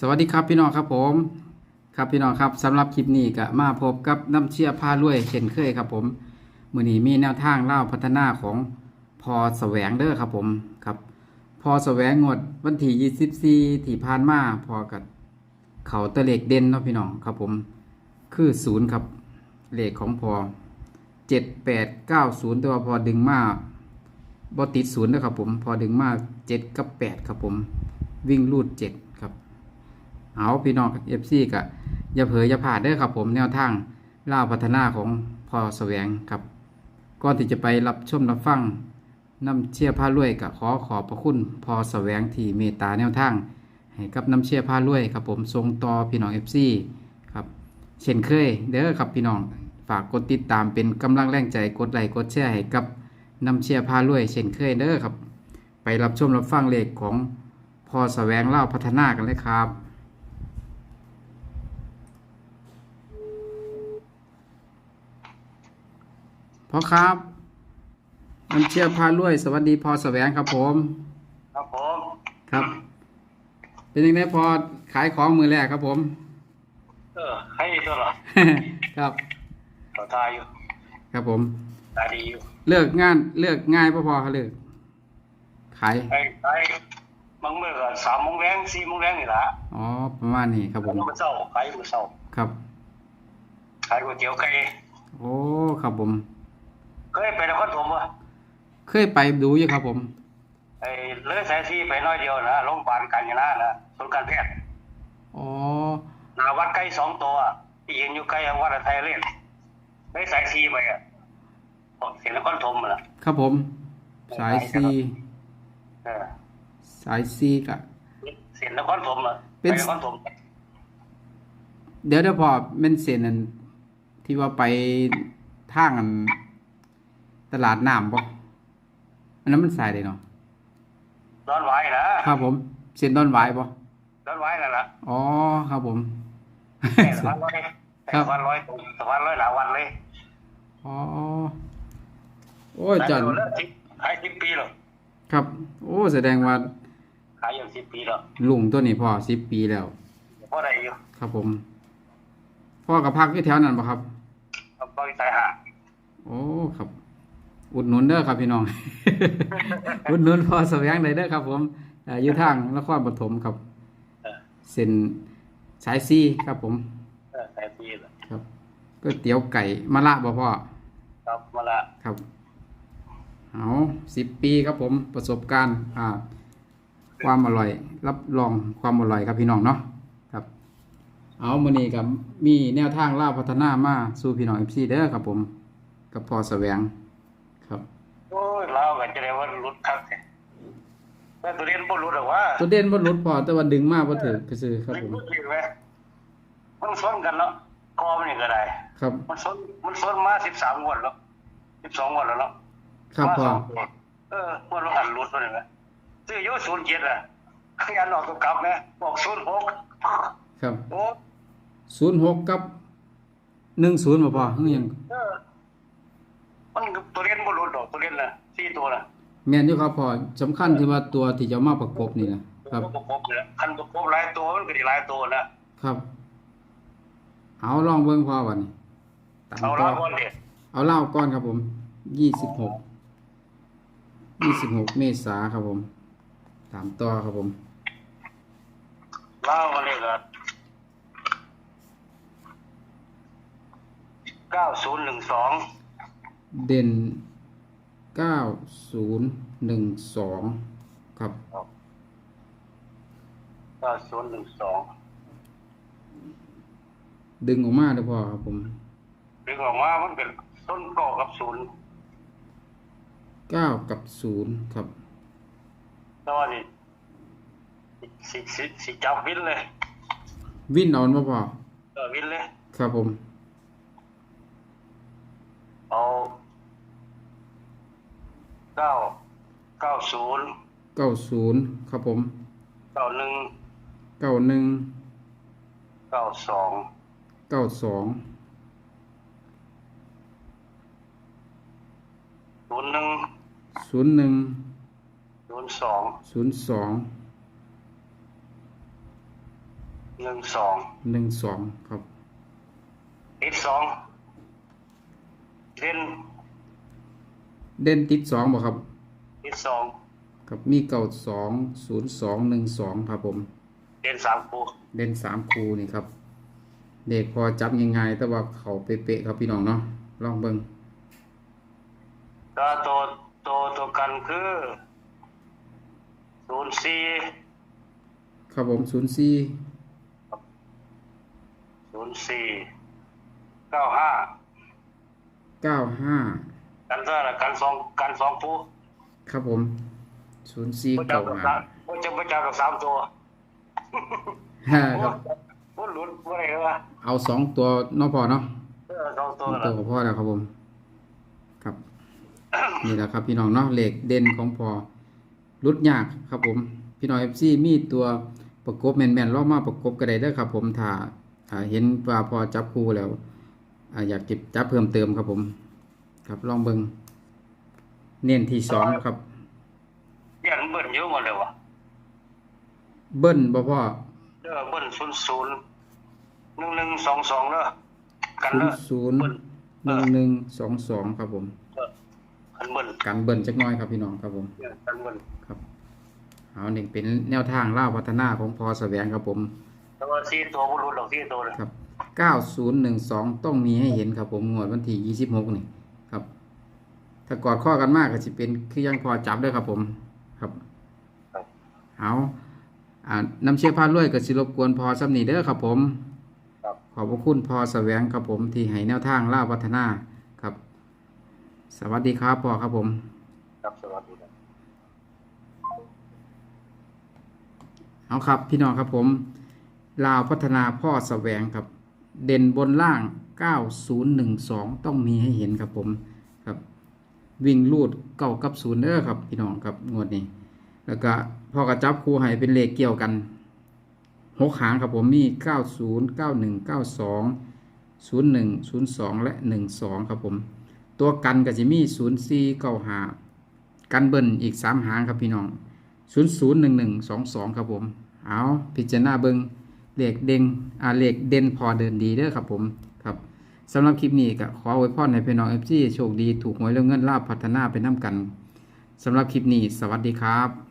สวัสดีครับพี่น้องครับผม ครับพี่น้องครับสำหรับคลิปนี้ก็มาพบกับน้ำเชี่ยผ้ารวยเช่นเคยครับผมมือนี้มีแนวทางเล่าพัฒนาของพอแสวงเด้อครับผมครับพอแสวงงดวันที่24ที่ผ่านมาพอกับเขาตะเลกเด่นเนาะพี่น้องครับผมคือศูนย์ครับเลขของพอเจ็ดแปดเก้าศูนย์แต่ว่าพอดึงมาบอติดศูนย์นะครับผม พอดึงมาเจ็ดกับแปดครับผม วิ่งรูดเจ็ด เอาพี่น้องเอฟซีกะอย่าเผยอย่าผ่าดเด้อครับผมแนวทางล่าพัฒนาของพอแสวงครับก่อนที่จะไปรับชมรับฟังน้ำเชี่ยผ้ารวยกะขอขอบพระคุณพอแสวงที่เมตตาแนวทางให้กับน้ำเชี่ยผ้ารวยครับผมทรงต่อพี่น้องเอฟซีครับเช่นเคยเด้อครับพี่น้องฝากกดติดตามเป็นกำลังแรงใจกดไลค์กดแชร์ให้กับน้ำเชี่ยผ้ารวยเช่นเคยเด้อครับ ไปรับชมรับฟังเลขของพอแสวงเล่าพัฒนากันเลยครับ พ่อครับน้ำเชื่อพารวยสวัสดีพอแสวงครับผม ครับผมครับ เป็นยังไงพอขายของมือแรกครับผม เออให้ตัวเหรอครับต่อทายอยู่ ครับผมตายดีอยู่เลือกงานเลือกง่ายพ่อพอเขาเลือกขายไอ้ไอ้บางเมื่อก็สามโมงแรงสี่โมงแรงนี่ละอ๋อประมาณนี้ครับผมมื้อเช้าขายมื้อเช้าครับ ขายก๋วยเตี๋ยวไก่โอ้ครับผม เคยไปนครปฐมป่ะเคยไปดูอยู่ครับผมไอ้เลยสายซีไปน้อยเดียวนะโรงพยาบาลกาญจนานะศูนย์การแพทย์อ๋อหนาวัดไก่สองตัวที่ยืนอยู่ใกล้วัดไทยเล่นเลยสายซีไปอะเสียนครปฐมน่ะครับผม สายซีเออสายซีกะเสียนนครปฐมอะเป็นไปนครปฐมเดี๋ยวเดี๋ยวพอเม่นเซนนั่นที่ว่าไปทางอัน ตลาดน้ำปะอันนั้นมันสายเลยเนาะร้อนไหวนะครับผมเส้นต้นไว้ปะร้อนไหวนั่นแหละอ๋อครับผมแต่สะพานร้อยแต่สะพานร้อยสะพานร้อยหลายวันเลยอ๋อโอ้ยจันขายอยู่แล้วสิบขายสิบปีแล้วครับ โอ้แสดงว่าขายอย่างสิบปีแล้วลุงตัวนี้พ่อสิบปีแล้วเพราะอะไรอยู่ครับผม พ่อกับพักที่แถวนั้นปะครับเอาไปตายหาโอ้ครับ อุดหนุนเด้อครับพี่น้อง อุดหนุนพอแสวงได้เด้อครับ ผมเอ่ออยู่ทางนครปฐมครับเออเส้นสายซีครับผมเออขายปีแล้วครับก๋วยเตี๋ยวไก่มะละบ่พ่อครับมาละครับเอาสิบปีครับผมประสบการณ์อ่า ความอร่อย รับรองความอร่อยครับพี่น้องเนาะครับ เอามื้อนี้กับมีแนวทางล่าวพัฒนามาสู่พี่น้อง FC เด้อครับผม กับพอแสวงครับ โอ้ยเราก็ จะได้ว่ารุดครับเนี่ยแต่ตัวเรียนบ่รุดหรอกว่าตัวเด่นบ่หลุดพอแต่ว่าดึงมาบ่ถึกซื่อๆครับลิผมรุดลิไหมมันซ้อนกันเนาะคอมันนี่ก็ได้ ครับ มันซ้อนมันซ้อนมาสิบสามงวดแล้วสิบสองงวดแล้วเนาะครับมาพ่อสองตัวเอองวดละหันรุดตัวนี้ไหมซื้ออยูศูนย์เจ็ดอะขยันออกตัวกลับนะบอกศูนย์หกครับโอ้06กับ10บ่พ่อคือหยังเออมันตัวเรียนบ่รุดดอกตัวเรียนน่ะ สี่ตัวน่ะแม่นอยู่ครับพ่อสำคัญที่ว่าตัวที่จะเอามาประกบนี่นะครับประกบเลยคันประกบหลายตัวมันก็ได้หลายตัวนะครับ เอาลองเบิ่งพ่อวันนี้ตามเอาต่ละอก่อนเด็เอาเหล้าก้อนครับผมยี่สิบหกยี่สิบหกเมษาครับผม ตามต่อครับผมเล่ามาเลยก็เก้าศูนย์หนึ่งสองเด่น เก้าศูนย์หนึ่งสองครับเก้าศูนย์หนึ่งสองดึงออกมาเด้อพ่อครับผมดึงออกมามันเป็นต้นก่อกับศูนย์เก้ากับศูนย์ครับแต่ว่าสิสิสิสิจับวินเลย วินเออนมาพ่อเออวินเลย ครับผม เอา เก้าเก้าศูนย์เก้าศูนย์ครับผมเก้าหนึ่งเก้าหนึ่งเก้าสองเก้าสองศูนย์หนึ่งศูนย์หนึ่งศูนย์สองศูนย์สองหนึ่งสองหนึ่งสองครับติดสองเด่น เด่นติดสองบ่ครับติดสองครับมีเก่าสองศูนย์สองหนึ่งสองครับผม เด่นสามคู่เด่นสามคูนี่ครับ เด็กพอจับง่ายๆแต่ว่าเขาเป๊ะๆครับพี่น้องเนาะลองเบิ่งก็ตัวตัวตัวกันคือศูนย์สี่ครับผมศูนย์สี่ศูนย์สี่เก้าห้าเก้าห้า กันเท่าไหร่กันสองกันสองคู่ครับผมศูนย์สี่พระเจ้าเก้ากับห้าสามพระเจ้าพระเจ้ากับสามตัวห้าครับพูดหลุดว่าอะไรวะเอาสองตัวเน้องพอเนาะเออสองตัวตัวละกับพ่อแล้วครับผม ครับนี่แหละครับ พี่น้องเนาะเหล็กเด่นของพอรุดยากครับผม พี่น้องเอฟซีมีตัวประกบแมนๆลอกมาประกบก็ได้เด้อครับ ผมถ้าถ้าเห็นว่าพอจับคู่แล้วอ่าอยากเก็บจับเพิ่มเติมครับผม ครับลองเบิงเน้นที่สองครับยันเบิ้ลเยอะหมดเลยวะเบิ้ลบ่พ่อเออเบิ้ลศูนย์ศูนย์หนึ่งหนึ่งสองสองเนอะกันศูนเนย์อะศูนย์หนึ่งหนึ่งสองสองครับผมเออกันเบิ้ลการเบิ้ลจักหน้อยครับพี่น้องครับผมเนี่ยกันเบิ้ลครับเอาหนึ่งเป็นแนวทางเล่าพัฒนาของพอแสวงครับผมแต่ว่าสี่ตัวพูดหลุดหรอกสี่ตัวเลยครับ9012ต้องมีให้เห็นครับผมงวดวันที่26นี่ครับ ถ้ากอดข้อกันมากก็สิเป็นคือยังพอจับด้วยครับผม ครับเอาอ่าน้ำเชื่อพาด้วยก็สิรบกวนพอสำนีเด้อครับผมครับขอบพระคุณพอแสวงครับผมที่ให้แนวทางล่าพัฒนาครับ สวัสดีครับพอครับผม ครับสวัสดีครับเอาครับ พี่น้องครับผมลาวพัฒนาพ่อแสวงครับ เด่นบนล่าง 9012 ต้องมีให้เห็นครับผมครับ วิ่งลูดเก่ากับศูนย์เด้อครับ พี่น้องครับงวดนี้ แล้วก็พ่อกระจับคู่ให้เป็นเลขเกี่ยวกันหกหางครับผมมี 90 91 92 01 02 และ 12 ครับผม ตัวกันก็จะมี 04 95 กันเบิ้ลอีก 3 หางครับพี่น้องศูนย์ศูนย์หนึ่งหนึ่งสองสองครับผม เอาพิจารณาเบิงเลขเด้งอ่าเลขเด่นพอเดินดีเด้อครับผม สำหรับคลิปนี้ก็ขออวยพรให้พี่น้องเอฟซีโชคดีถูกหวยเรื่องเงินลาบพัฒนาไปน้ำกันสำหรับคลิปนี้ สวัสดีครับ